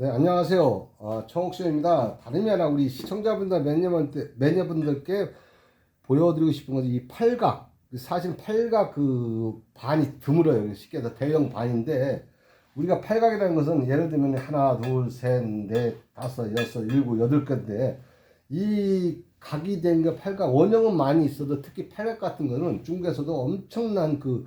네, 안녕하세요. 아, 청옥수입니다. 다름이 아니라 우리 시청자분들, 매니저분들, 매니저분들께 보여드리고 싶은 것은 이 팔각. 사실 팔각 그 반이 드물어요. 쉽게 해서 대형 반인데, 우리가 팔각이라는 것은 예를 들면 하나, 둘, 셋, 넷, 다섯, 여섯, 일곱, 여덟 개인데, 이 각이 된 게 팔각, 원형은 많이 있어도 특히 팔각 같은 거는 중국에서도 엄청난 그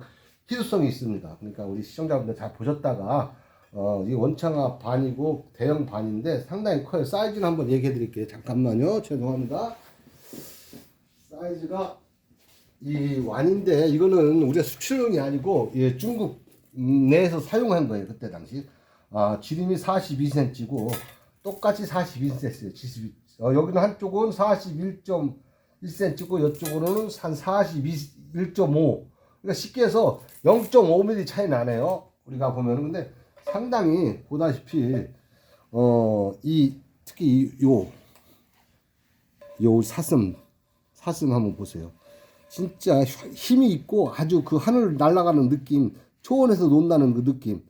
희소성이 있습니다. 그러니까 우리 시청자분들 잘 보셨다가, 어, 이 원창화 반이고 대형 반인데 상당히 커요. 사이즈는 한번 얘기해 드릴게요. 잠깐만요. 죄송합니다. 사이즈가 이 완인데 이거는 우리가 수출용이 아니고 예, 중국 내에서 사용한 거예요. 그때 당시. 아, 지름이 42cm고 똑같이 42cm예요. 72. 어, 여기는 한쪽은 41.1cm고 이쪽으로는 한 41.5. 그러니까 쉽게 해서 0.5mm 차이 나네요. 우리가 보면은 근데 상당히 보다시피 어 이 특히 이요 요 사슴 사슴 한번 보세요. 진짜 힘이 있고 아주 그 하늘 날아가는 느낌 초원에서 논다는 그 느낌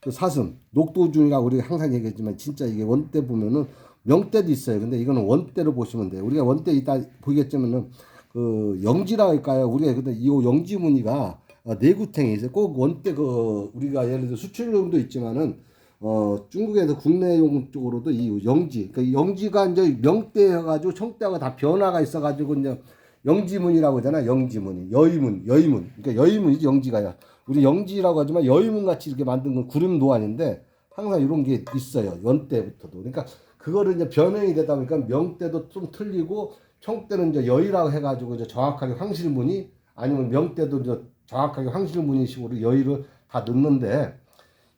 그 사슴 녹도중이라고 우리가 항상 얘기했지만 진짜 이게 원대 보면은 명대도 있어요. 근데 이거는 원대로 보시면 돼요. 우리가 원대 이따 보겠지만은 그 영지라 할까요? 우리가 근데 이 영지 무늬가 어, 내구탱이 있어요. 꼭 원대 그 우리가 예를 들어 수출용도 있지만은 어 중국에서 국내용 쪽으로도 이 영지 그 영지가 이제 명대여가지고 청대하고 다 변화가 있어가지고 이제 영지문이라고 하잖아 영지문이. 여의문 여의문. 그러니까 여의문이지 영지가야. 우리 영지라고 하지만 여의문 같이 이렇게 만든 건 구름 도안인데 항상 이런 게 있어요 연대부터도. 그러니까 그거를 이제 변형이 되다 보니까 명대도 좀 틀리고 청대는 이제 여의라고 해가지고 이제 정확하게 황실문이 아니면 명대도 이제 정확하게 황실문이식으로 여의를 다 넣는데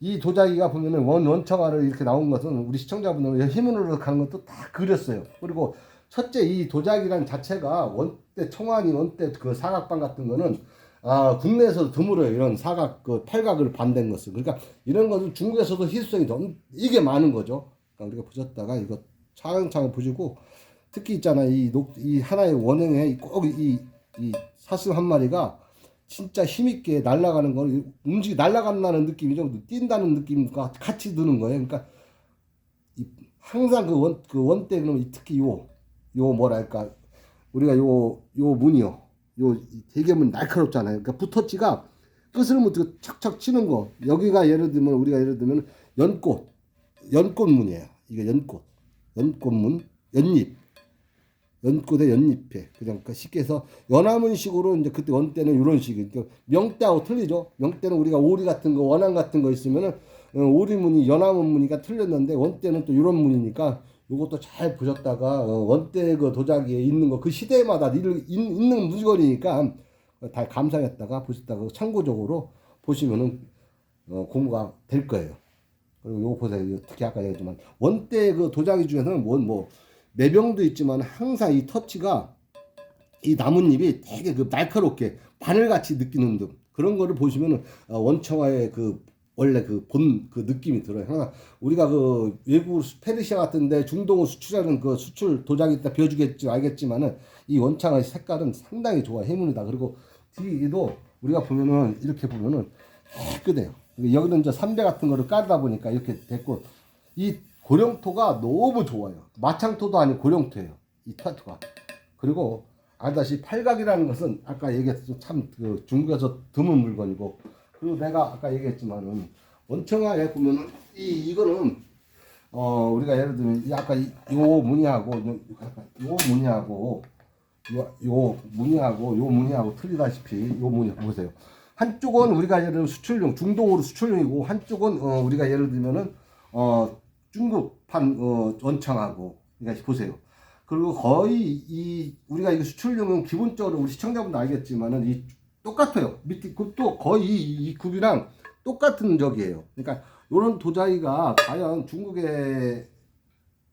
이 도자기가 보면은 원 원청화를 이렇게 나온 것은 우리 시청자분들 힘으로 가는 것도 다 그렸어요. 그리고 첫째 이 도자기란 자체가 원대 청환이 원대 그 사각반 같은 거는 아 국내에서도 드물어요 이런 사각 그 팔각을 반된 것은 그러니까 이런 것은 중국에서도 희소성이 좀 이게 많은 거죠. 그러니까 우리가 보셨다가 이거 차근차근 보시고 특히 있잖아 이 녹 이 하나의 원형에 꼭 이 이 사슴 한 마리가 진짜 힘있게 날아가는 걸 움직이 날아간다는 느낌이죠. 뛴다는 느낌과 같이 드는 거예요. 그러니까 이 항상 그 원 그 원대 그러면 특히 요요 뭐랄까 우리가 요요 문이요. 요 대개문 날카롭잖아요. 그러니까 붓터치가 끝을 못 뜨고 척척 치는 거. 여기가 예를 들면 우리가 예를 들면 연꽃 연꽃문이에요. 이게 연꽃 연꽃문 연잎 연꽃의 연잎에 그냥 그 쉽게 해서 연화문식으로 이제 그때 원때는 이런 식이 그러니까 명때하고 틀리죠. 명때는 우리가 오리 같은 거 원앙 같은 거 있으면은 어, 오리 무늬 연화문 무늬가 틀렸는데 원때는 또 이런 무늬니까 요것도 잘 보셨다가 어, 원때 그 도자기에 있는 거 그 시대마다 있- 있는 물건이니까 다 감상했다가 보셨다가 참고적으로 보시면은 어, 공부가 될 거예요. 그리고 요거 보세요. 특히 아까 얘기했지만 원때 그 도자기 중에서는 뭐뭐 매병도 있지만 항상 이 터치가 이 나뭇잎이 되게 그 날카롭게 바늘같이 느끼는 듯 그런 거를 보시면은 어, 원청화의 그 원래 그 본그 느낌이 들어요. 항상 우리가 그 외국 페르시아 같은데 중동을 수출하는 그 수출 도자기 때 비워주겠지 알겠지만은 이 원창의 색깔은 상당히 좋아 해문이다. 그리고 뒤에도 우리가 보면은 이렇게 보면은 깨끗해요. 여기는 이제 삼배 같은 거를 깔다 보니까 이렇게 됐고 이 고령토가 너무 좋아요. 마창토도 아니고 고령토예요. 이 타투가. 그리고 알다시 팔각이라는 것은 아까 얘기했듯이 참 그 중국에서 드문 물건이고 그리고 내가 아까 얘기했지만은 원청화에 보면은 이 이거는 어 우리가 예를 들면 이 아까 이, 요 무늬하고 요, 요 무늬하고 요, 요 무늬하고 요 무늬하고 틀리다시피 요 무늬 보세요. 한쪽은 우리가 예를 들면 수출용 중동으로 수출용이고 한쪽은 어 우리가 예를 들면은 어 중국판 어 원청하고 그러니까 보세요. 그리고 거의 이 우리가 이거 수출용은 기본적으로 우리 시청자분도 알겠지만은 이 똑같아요. 밑에 굽도 거의 이, 이 굽이랑 똑같은 적이에요. 그러니까 이런 도자기가 과연 중국에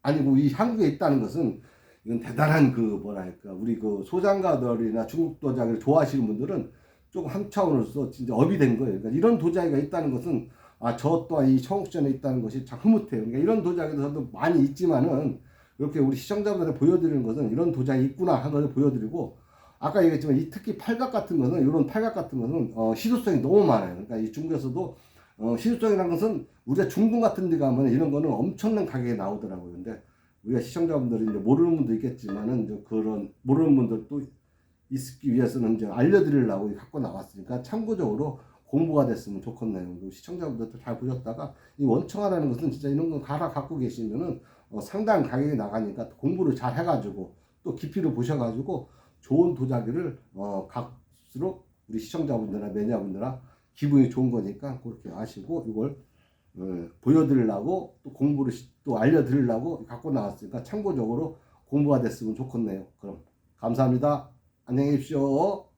아니고 이 한국에 있다는 것은 이건 대단한 그 뭐랄까 우리 그 소장가들이나 중국 도자기를 좋아하시는 분들은 조금 한 차원으로서 진짜 업이 된 거예요. 그러니까 이런 도자기가 있다는 것은 아 저 또한 이 청옥전에 있다는 것이 참 흐뭇해요. 그러니까 이런 도자기도 저도 많이 있지만은 이렇게 우리 시청자분들에 보여드리는 것은 이런 도자기 있구나 하는 것을 보여드리고 아까 얘기했지만 이 특히 팔각 같은 것은 이런 팔각 같은 것은 어, 시도성이 너무 많아요. 그러니까 이 중국에서도 어, 실효성이라는 것은 우리가 중동 같은 데 가면 이런 거는 엄청난 가격에 나오더라고요. 근데 우리가 시청자분들이 이제 모르는 분도 있겠지만은 이제 그런 모르는 분들도 있기 위해서는 이제 알려드리려고 갖고 나왔으니까 참고적으로 공부가 됐으면 좋겠네요. 시청자분들도 잘 보셨다가 이 원청화라는 것은 진짜 이런 거 갈아 갖고 계시면은 어, 상당한 가격이 나가니까 공부를 잘 해가지고 또 깊이를 보셔가지고 좋은 도자기를 어, 갈수록 우리 시청자분들이나 매니아분들아 기분이 좋은 거니까 그렇게 아시고 이걸 어, 보여드리려고 또 공부를 시- 또 알려드리려고 갖고 나왔으니까 참고적으로 공부가 됐으면 좋겠네요. 그럼 감사합니다. 안녕히 계십시오.